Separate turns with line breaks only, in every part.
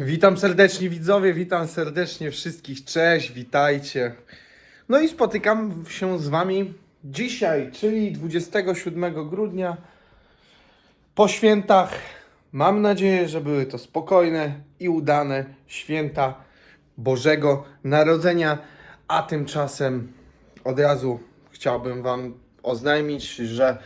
Witam serdecznie widzowie, witam serdecznie wszystkich, cześć, witajcie. No i spotykam się z wami dzisiaj, czyli 27 grudnia, po świętach. Mam nadzieję, że były to spokojne i udane święta Bożego Narodzenia, a tymczasem od razu chciałbym wam oznajmić, że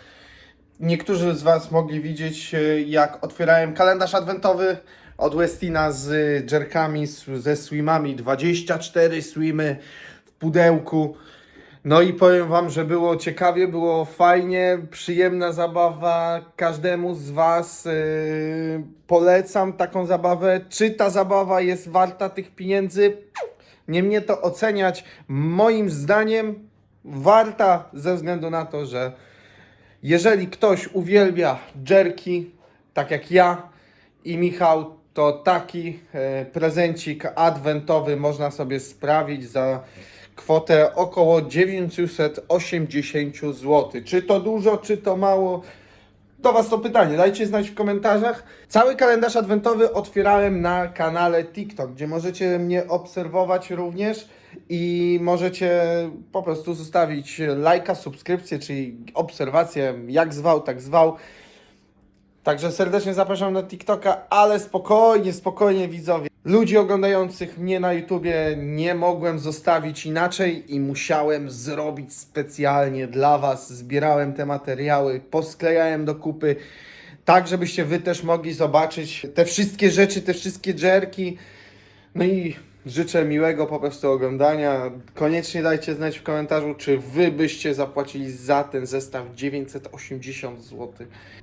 Niektórzy z Was mogli widzieć, jak otwierałem kalendarz adwentowy od Westina z jerkami, ze swimami. 24 swimy w pudełku. No i powiem Wam, że było ciekawie, było fajnie, przyjemna zabawa. Każdemu z Was e, polecam taką zabawę. Czy ta zabawa jest warta tych pieniędzy? Nie mnie to oceniać. Moim zdaniem warta ze względu na to, że jeżeli ktoś uwielbia jerki, tak jak ja i Michał, to taki e, prezencik adwentowy można sobie sprawić za kwotę około 980 zł. Czy to dużo, czy to mało? Do Was to pytanie, dajcie znać w komentarzach. Cały kalendarz adwentowy otwierałem na kanale TikTok, gdzie możecie mnie obserwować również i możecie po prostu zostawić lajka, subskrypcję, czyli obserwację, jak zwał, tak zwał. Także serdecznie zapraszam na TikToka, ale spokojnie, spokojnie widzowie. Ludzi oglądających mnie na YouTubie nie mogłem zostawić inaczej i musiałem zrobić specjalnie dla Was. Zbierałem te materiały, posklejałem do kupy, tak żebyście Wy też mogli zobaczyć te wszystkie rzeczy, te wszystkie jerki. No i życzę miłego po prostu oglądania. Koniecznie dajcie znać w komentarzu, czy wy byście zapłacili za ten zestaw 980 zł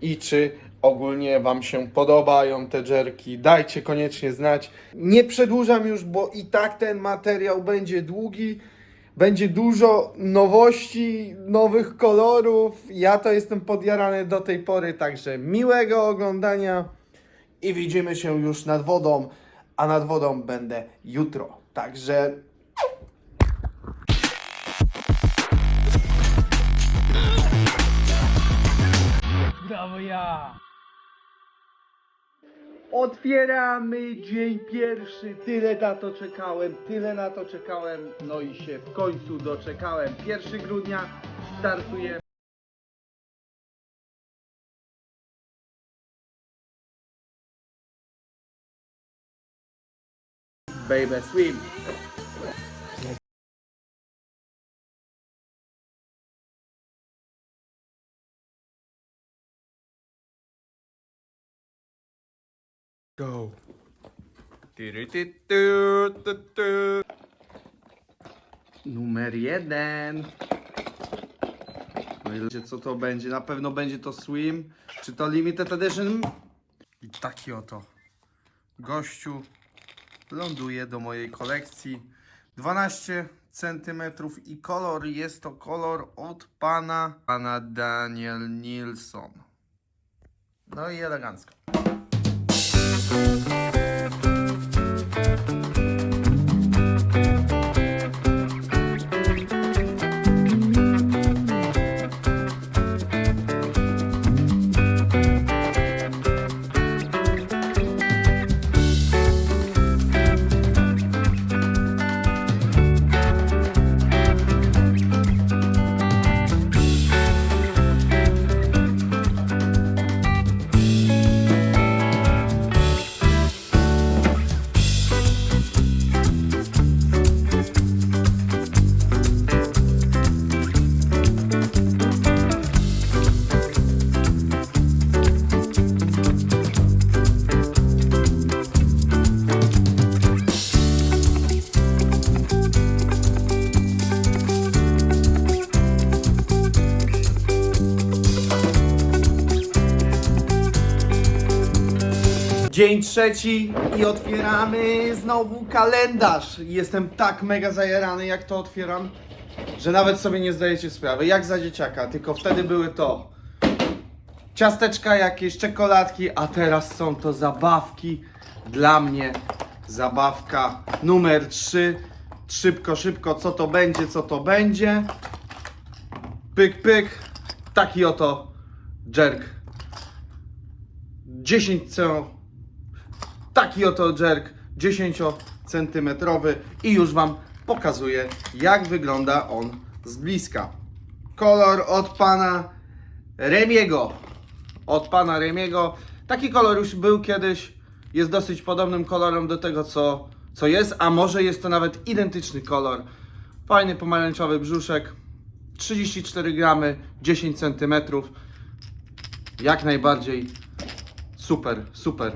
i czy ogólnie wam się podobają te jerki. Dajcie koniecznie znać. Nie przedłużam już, bo i tak ten materiał będzie długi. Będzie dużo nowości, nowych kolorów. Ja to jestem podjarany do tej pory, także miłego oglądania i widzimy się już nad wodą, a nad wodą będę jutro. Także
Brawo ja!
otwieramy dzień pierwszy. Tyle na to czekałem, tyle na to czekałem. No i się w końcu doczekałem. 1 grudnia startuje. Baby swim. Go. Numer jeden. No i ludzie, co to będzie? Na pewno będzie to Swim. Czy to Limited Edition? I taki oto gościu ląduje do mojej kolekcji. 12 cm i kolor jest to kolor od pana, pana Daniel Nilsson. No i elegancko. Dzień trzeci i otwieramy znowu kalendarz. Jestem tak mega zajarany jak to otwieram, że nawet sobie nie zdajecie sprawy. Jak za dzieciaka, tylko wtedy były to ciasteczka jakieś, czekoladki, a teraz są to zabawki dla mnie. Zabawka numer 3. Szybko, szybko, co to będzie, co to będzie. Pyk, pyk. Taki oto jerk. 10 co Taki oto jerk 10 cm i już Wam pokazuję jak wygląda on z bliska. Kolor od pana Remiego. Od pana Remiego. Taki kolor już był kiedyś. Jest dosyć podobnym kolorem do tego, co, co jest, a może jest to nawet identyczny kolor. Fajny pomarańczowy brzuszek. 34 gramy, 10 cm. Jak najbardziej super, super.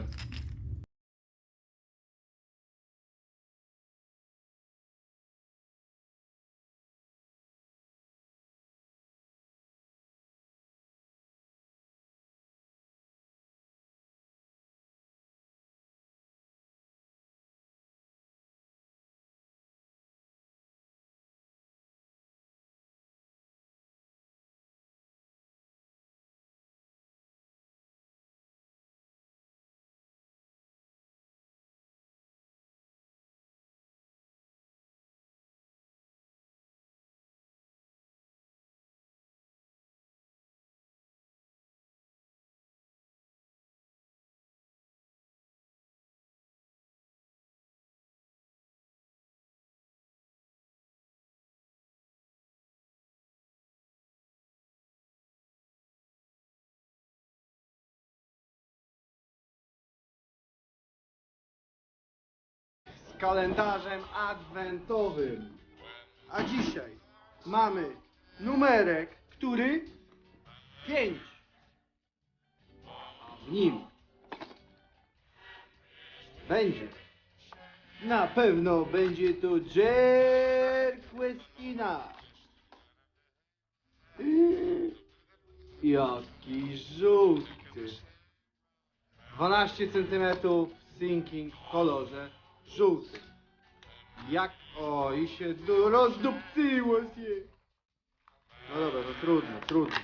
Kalendarzem adwentowym. A dzisiaj mamy numerek, który 5. W nim będzie. Na pewno będzie to Jerk Westina. Jaki żółty. 12 cm sinking w kolorze żółtym. Jak... O, i się du- rozdupcyło się. No dobra, to trudno, trudno.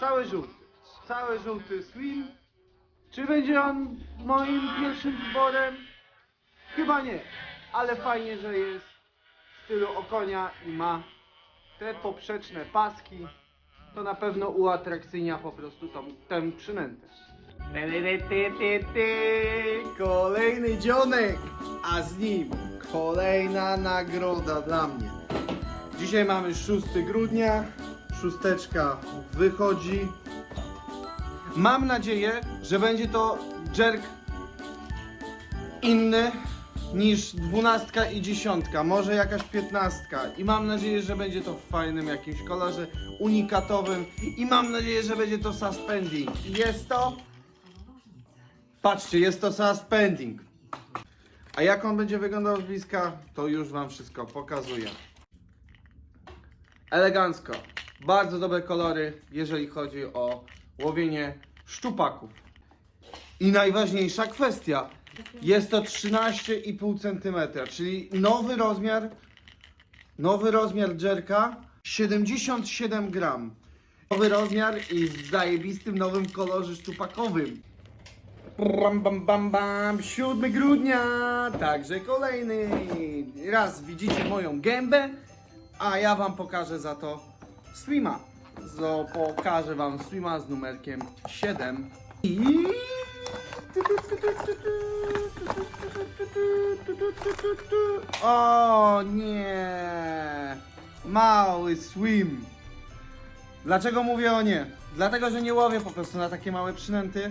Cały żółty. Cały żółty swim. Czy będzie on moim pierwszym wyborem? Chyba nie. Ale fajnie, że jest w stylu okonia i ma te poprzeczne paski. To na pewno uatrakcyjnia po prostu tą, tę przynętę. Kolejny dzionek, a z nim kolejna nagroda dla mnie. Dzisiaj mamy 6 grudnia, szósteczka wychodzi. Mam nadzieję, że będzie to jerk inny niż dwunastka i dziesiątka, może jakaś piętnastka i mam nadzieję, że będzie to w fajnym jakimś kolorze unikatowym i mam nadzieję, że będzie to suspending. Jest to Patrzcie, jest to suspending. A jak on będzie wyglądał z bliska, to już Wam wszystko pokazuję. Elegancko. Bardzo dobre kolory, jeżeli chodzi o łowienie szczupaków. I najważniejsza kwestia. Jest to 13,5 cm, czyli nowy rozmiar, nowy rozmiar jerka 77 gram. Nowy rozmiar i w zajebistym nowym kolorze szczupakowym. Bam, bam, bam, bam, 7 grudnia, także kolejny. Raz widzicie moją gębę, a ja wam pokażę za to streama. So, pokażę wam streama z numerkiem 7. I... O nie! Mały swim. Dlaczego mówię o nie? Dlatego, że nie łowię po prostu na takie małe przynęty.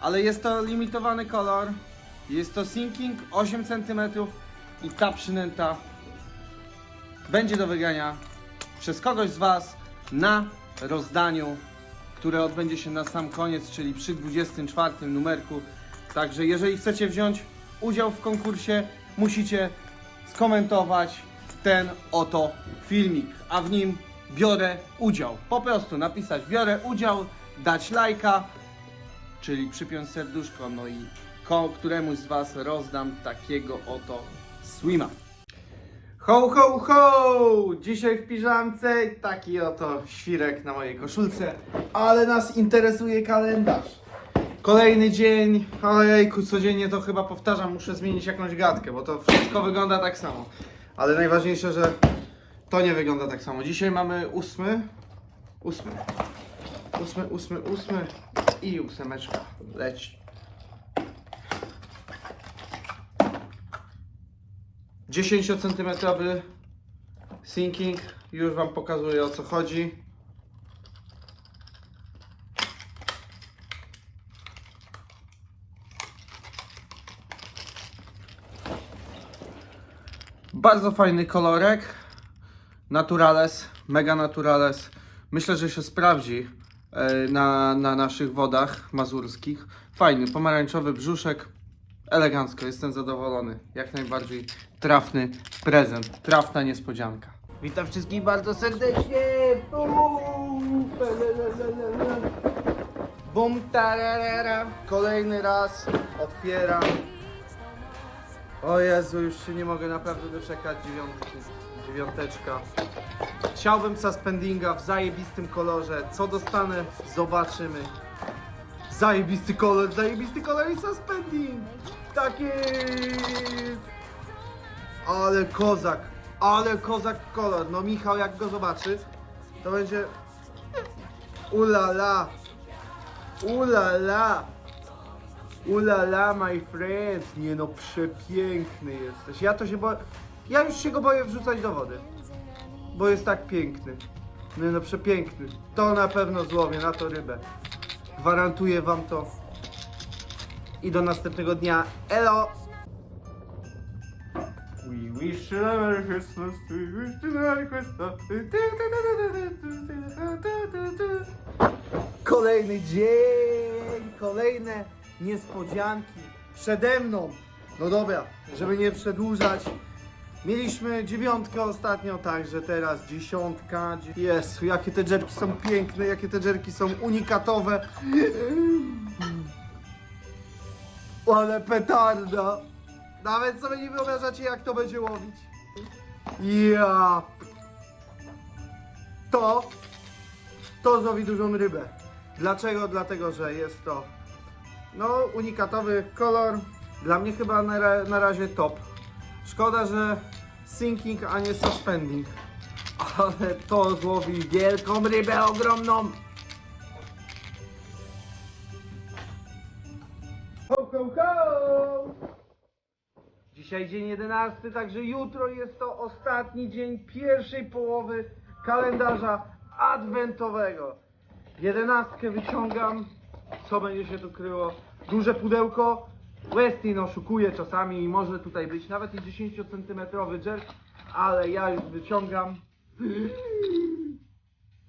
Ale jest to limitowany kolor. Jest to sinking 8 cm i ta przynęta będzie do wygrania przez kogoś z Was na rozdaniu, które odbędzie się na sam koniec, czyli przy 24 numerku. Także jeżeli chcecie wziąć udział w konkursie, musicie skomentować ten oto filmik, a w nim biorę udział. Po prostu napisać biorę udział, dać lajka, czyli przypiąć serduszko, no i ko- któremuś z Was rozdam takiego oto swima. Ho, ho, ho! Dzisiaj w piżamce taki oto świrek na mojej koszulce, ale nas interesuje kalendarz. Kolejny dzień, ojejku, codziennie to chyba powtarzam, muszę zmienić jakąś gadkę, bo to wszystko wygląda tak samo. Ale najważniejsze, że to nie wygląda tak samo. Dzisiaj mamy ósmy, ósmy, Ósmy, ósmy, ósmy i ósemeczka. Leci. Dziesięciocentymetrowy sinking. Już Wam pokazuję o co chodzi. Bardzo fajny kolorek. Naturales, mega naturales. Myślę, że się sprawdzi na, na naszych wodach mazurskich. Fajny, pomarańczowy brzuszek. Elegancko, jestem zadowolony. Jak najbardziej trafny prezent, trafna niespodzianka. Witam wszystkich bardzo serdecznie. Bum, tararara. Kolejny raz otwieram. O Jezu, już się nie mogę naprawdę doczekać dziewiątki. Dziewiąteczka. Chciałbym suspendinga w zajebistym kolorze. Co dostanę? Zobaczymy. Zajebisty kolor, zajebisty kolor i suspending! Tak jest! Ale kozak, ale kozak kolor. No Michał jak go zobaczy, to będzie... Ulala! Ulala! Ulala, my friend! Nie no, przepiękny jesteś. Ja to się boję... Ja już się go boję wrzucać do wody. Bo jest tak piękny. No no, przepiękny. To na pewno złowię, na to rybę. Gwarantuję wam to. I do następnego dnia. Elo! We wish you a Merry Christmas, we wish you a Merry Christmas. Kolejny dzień, kolejne niespodzianki przede mną. No dobra, żeby nie przedłużać. Mieliśmy dziewiątkę ostatnio, także teraz dziesiątka. Jezu, jakie te dżerki są piękne, jakie te dżerki są unikatowe. Ale petarda. Nawet sobie nie wyobrażacie, jak to będzie łowić. Ja. To, to złowi dużą rybę. Dlaczego? Dlatego, że jest to no, unikatowy kolor. Dla mnie chyba na, na razie top. Szkoda, że sinking, a nie suspending. Ale to złowi wielką rybę ogromną. Ho, ho, ho! Dzisiaj dzień 11, także jutro jest to ostatni dzień pierwszej połowy kalendarza adwentowego. Jedenastkę wyciągam. Co będzie się tu kryło? Duże pudełko. Westin oszukuje czasami i może tutaj być nawet i 10 cm jerk, ale ja już wyciągam.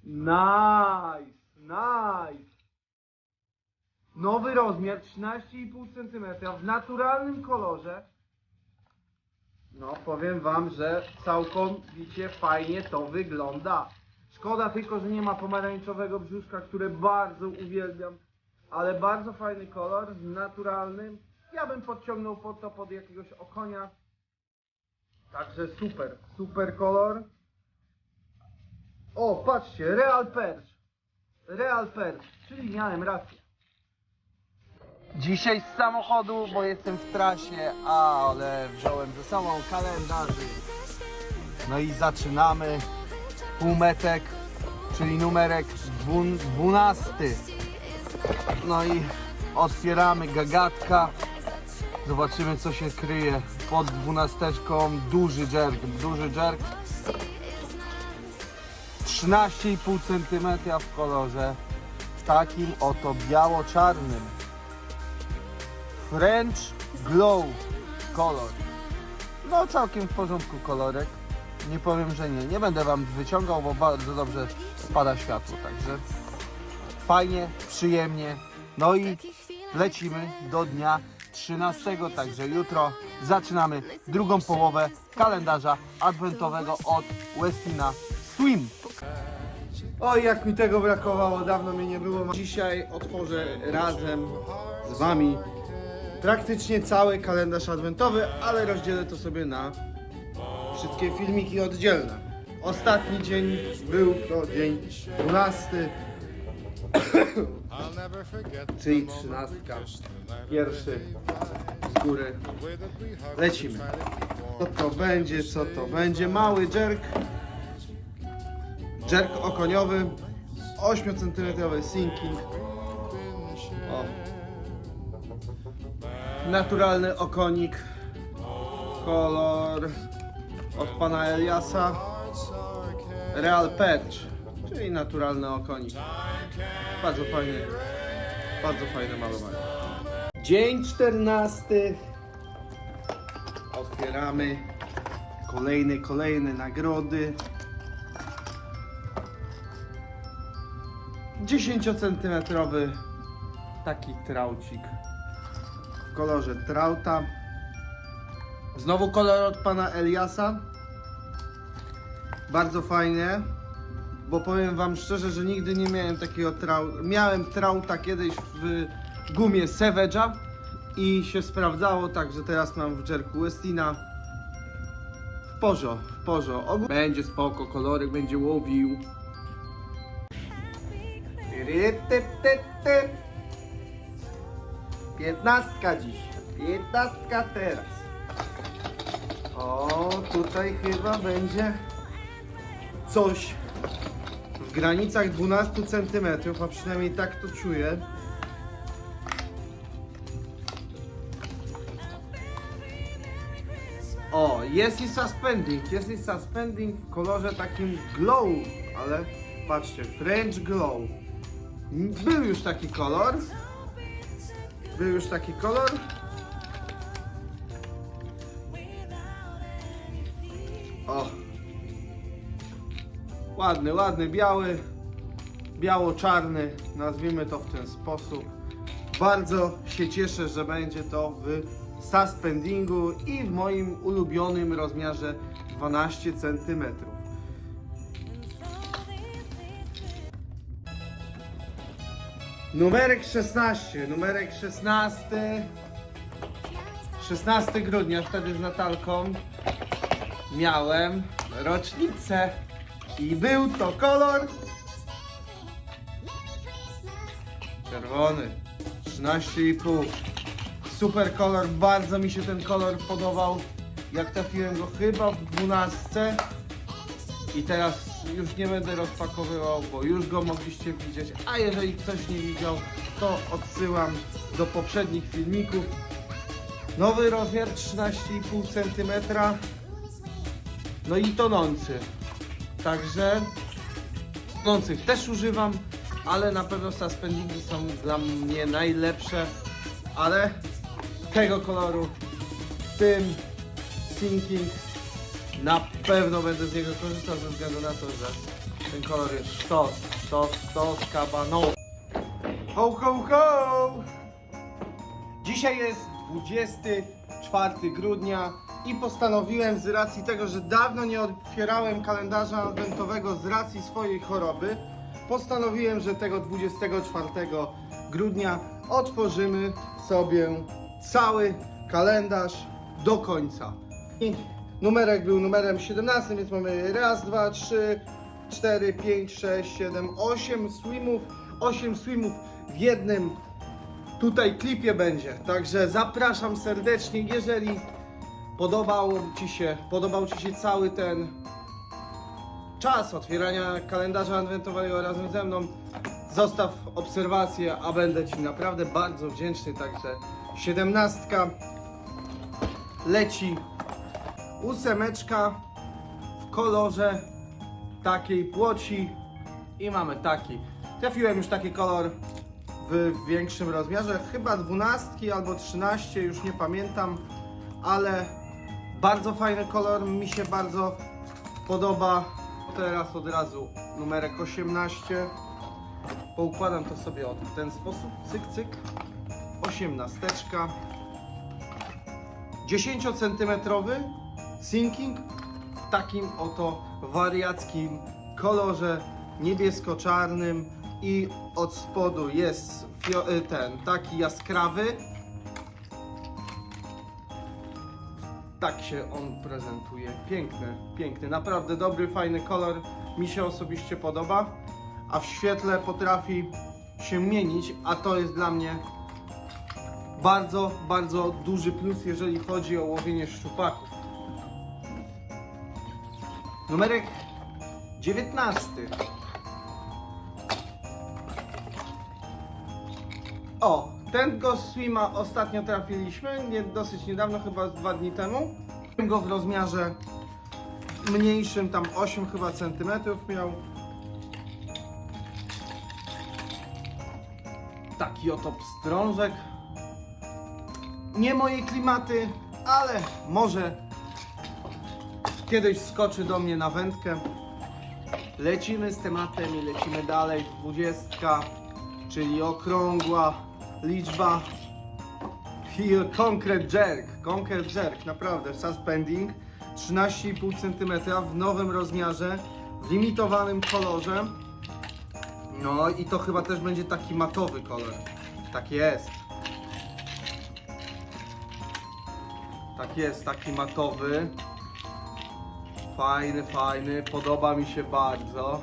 Nice, nice. Nowy rozmiar 13,5 cm w naturalnym kolorze. No, powiem wam, że całkowicie fajnie to wygląda. Szkoda tylko, że nie ma pomarańczowego brzuszka, które bardzo uwielbiam. Ale bardzo fajny kolor, naturalny. Ja bym podciągnął pod to pod jakiegoś okonia. Także super, super kolor. O, patrzcie, Real Perch. Real Perch, czyli miałem rację. Dzisiaj z samochodu, bo jestem w trasie, ale wziąłem ze sobą kalendarzy. No i zaczynamy. Półmetek, czyli numerek dwu- dwunasty. No i otwieramy gagatka. Zobaczymy co się kryje pod dwunasteczką. Duży jerk, duży jerk. 13,5 cm w kolorze. W takim oto biało-czarnym. French Glow kolor. No całkiem w porządku kolorek. Nie powiem, że nie. Nie będę wam wyciągał, bo bardzo dobrze spada światło, także fajnie, przyjemnie. No i lecimy do dnia 13, także jutro zaczynamy drugą połowę kalendarza adwentowego od Westina Swim. Oj, jak mi tego brakowało, dawno mnie nie było. Dzisiaj otworzę razem z Wami praktycznie cały kalendarz adwentowy, ale rozdzielę to sobie na wszystkie filmiki oddzielne. Ostatni dzień był to dzień 12, czyli 13. Pierwszy z góry. Lecimy. Co to będzie, co to będzie? Mały jerk. Jerk okoniowy. 8 cm sinking. O. Naturalny okonik. Kolor od pana Eliasa Real Perch, czyli naturalny okonik. Bardzo fajny, bardzo fajne malowanie. Dzień 14. Otwieramy kolejne, kolejne nagrody. 10 centymetrowy taki traucik w kolorze trauta. Znowu kolor od pana Eliasa. Bardzo fajnie, bo powiem wam szczerze, że nigdy nie miałem takiego trauta. Miałem trauta kiedyś w gumie Savage'a i się sprawdzało, także teraz mam w Jerku Westina. W porzo, w porzo. Ogó- Będzie spoko, koloryk będzie łowił. Piętnastka dziś. Piętnastka teraz. O, tutaj chyba będzie coś granicach 12 cm, a przynajmniej tak to czuję. O, jest i suspending, jest i suspending w kolorze takim glow, ale patrzcie, French glow. Był już taki kolor. Był już taki kolor. Ładny, ładny, biały. Biało-czarny, nazwijmy to w ten sposób. Bardzo się cieszę, że będzie to w suspendingu i w moim ulubionym rozmiarze 12 cm. Numerek 16, numerek 16. 16 grudnia, wtedy z Natalką miałem rocznicę i był to kolor czerwony 13,5 super kolor, bardzo mi się ten kolor podobał jak trafiłem go chyba w 12 i teraz już nie będę rozpakowywał, bo już go mogliście widzieć, a jeżeli ktoś nie widział, to odsyłam do poprzednich filmików. Nowy rozmiar 13,5 cm. No i tonący. Także tonących też używam, ale na pewno suspendingi są dla mnie najlepsze. Ale tego koloru, tym sinking, na pewno będę z niego korzystał ze względu na to, że ten kolor jest sztos, sztos, sztos, kabano. Ho, ho, ho! Dzisiaj jest 24 grudnia i postanowiłem z racji tego, że dawno nie otwierałem kalendarza adwentowego z racji swojej choroby, postanowiłem, że tego 24 grudnia otworzymy sobie cały kalendarz do końca. I numerek był numerem 17, więc mamy raz, dwa, trzy, cztery, pięć, sześć, siedem, osiem swimów, 8 swimów w jednym tutaj klipie będzie. Także zapraszam serdecznie, jeżeli podobał Ci się, podobał Ci się cały ten czas otwierania kalendarza adwentowego razem ze mną, zostaw obserwację, a będę Ci naprawdę bardzo wdzięczny. Także siedemnastka leci ósemeczka w kolorze takiej płoci i mamy taki. Trafiłem już taki kolor w większym rozmiarze, chyba 12 albo 13, już nie pamiętam, ale bardzo fajny kolor, mi się bardzo podoba. Teraz od razu numerek 18. Poukładam to sobie od w ten sposób, cyk cyk. 18. 10 cm sinking w takim oto wariackim kolorze niebiesko-czarnym i od spodu jest ten taki jaskrawy. Tak się on prezentuje. Piękny, piękny, naprawdę dobry, fajny kolor. Mi się osobiście podoba, a w świetle potrafi się mienić, a to jest dla mnie bardzo, bardzo duży plus, jeżeli chodzi o łowienie szczupaków. Numerek 19. O, ten go swima ostatnio trafiliśmy, nie, dosyć niedawno, chyba dwa dni temu. Go w rozmiarze mniejszym, tam 8 chyba centymetrów miał. Taki oto pstrążek. Nie moje klimaty, ale może kiedyś skoczy do mnie na wędkę. Lecimy z tematem i lecimy dalej. Dwudziestka, czyli okrągła liczba. Here, Concrete Jerk, Concrete Jerk, naprawdę, suspending 13,5 cm w nowym rozmiarze, w limitowanym kolorze. No i to chyba też będzie taki matowy kolor. Tak jest. Tak jest, taki matowy. Fajny, fajny, podoba mi się bardzo.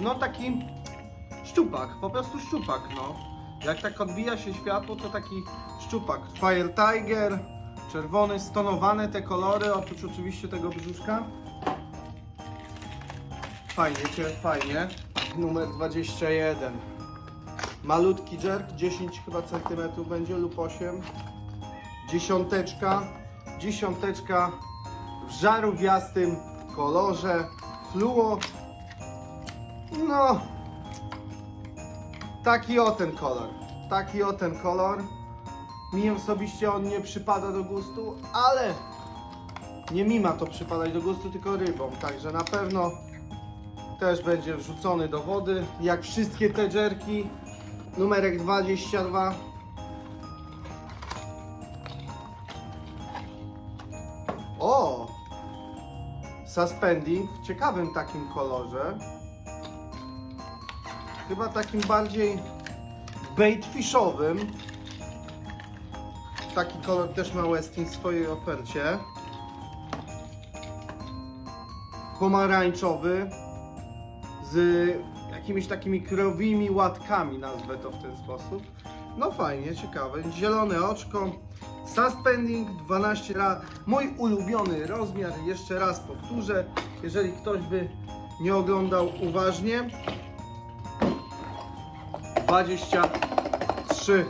No taki szczupak, po prostu szczupak, no. Jak tak odbija się światło, to taki szczupak. Fire Tiger, czerwony, stonowane te kolory, oprócz oczywiście tego brzuszka. Fajnie, cię, fajnie. Numer 21. Malutki jerk, 10 chyba centymetrów będzie lub 8. Dziesiąteczka, dziesiąteczka w żarówiastym kolorze fluo. No, taki o ten kolor. Taki o ten kolor. Mi osobiście on nie przypada do gustu, ale nie mi ma to przypadać do gustu, tylko rybom. Także na pewno też będzie wrzucony do wody. Jak wszystkie te dżerki. Numerek 22. O! Suspending w ciekawym takim kolorze. Chyba takim bardziej baitfishowym. Taki kolor też ma Westin w swojej ofercie. Pomarańczowy z jakimiś takimi krowimi łatkami, nazwę to w ten sposób. No fajnie, ciekawe. Zielone oczko. Suspending 12 lat. Mój ulubiony rozmiar, jeszcze raz powtórzę, jeżeli ktoś by nie oglądał uważnie. 23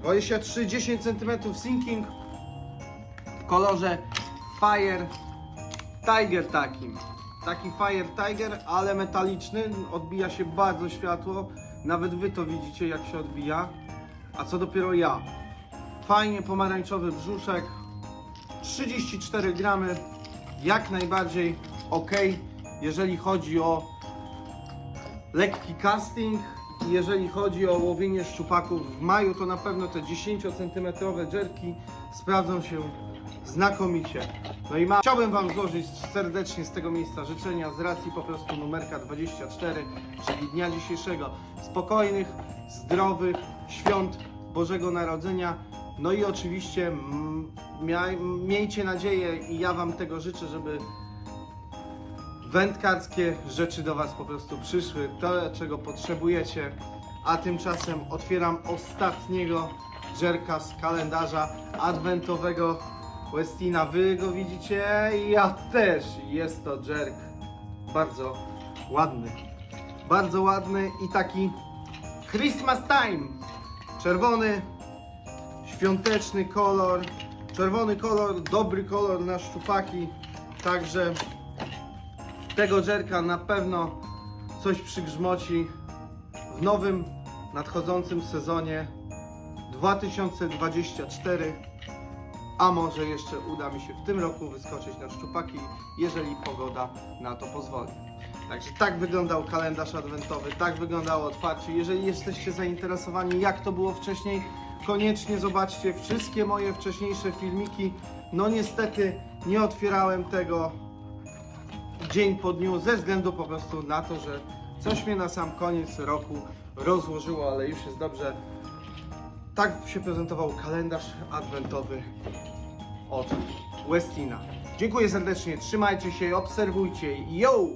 23 10 cm sinking w kolorze Fire Tiger takim. Taki Fire Tiger, ale metaliczny, odbija się bardzo światło. Nawet wy to widzicie jak się odbija. A co dopiero ja. Fajnie pomarańczowy brzuszek. 34 gramy. Jak najbardziej ok, jeżeli chodzi o lekki casting. Jeżeli chodzi o łowienie szczupaków w maju, to na pewno te 10 cm dżerki sprawdzą się znakomicie. No i ma... chciałbym Wam złożyć serdecznie z tego miejsca życzenia z racji po prostu numerka 24, czyli dnia dzisiejszego. Spokojnych, zdrowych świąt Bożego Narodzenia. No i oczywiście miejcie nadzieję i ja Wam tego życzę, żeby wędkarskie rzeczy do Was po prostu przyszły, to czego potrzebujecie. A tymczasem otwieram ostatniego żerka z kalendarza adwentowego Westina. Wy go widzicie? Ja też. Jest to jerk bardzo ładny. Bardzo ładny i taki Christmas time. Czerwony, świąteczny kolor. Czerwony kolor, dobry kolor na szczupaki. Także tego żerka na pewno coś przygrzmoci w nowym, nadchodzącym sezonie 2024. A może jeszcze uda mi się w tym roku wyskoczyć na szczupaki, jeżeli pogoda na to pozwoli. Także tak wyglądał kalendarz adwentowy, tak wyglądało otwarcie. Jeżeli jesteście zainteresowani, jak to było wcześniej, koniecznie zobaczcie wszystkie moje wcześniejsze filmiki. No niestety nie otwierałem tego dzień po dniu ze względu po prostu na to, że coś mnie na sam koniec roku rozłożyło, ale już jest dobrze. Tak się prezentował kalendarz adwentowy od Westina. Dziękuję serdecznie, trzymajcie się, obserwujcie. Yo!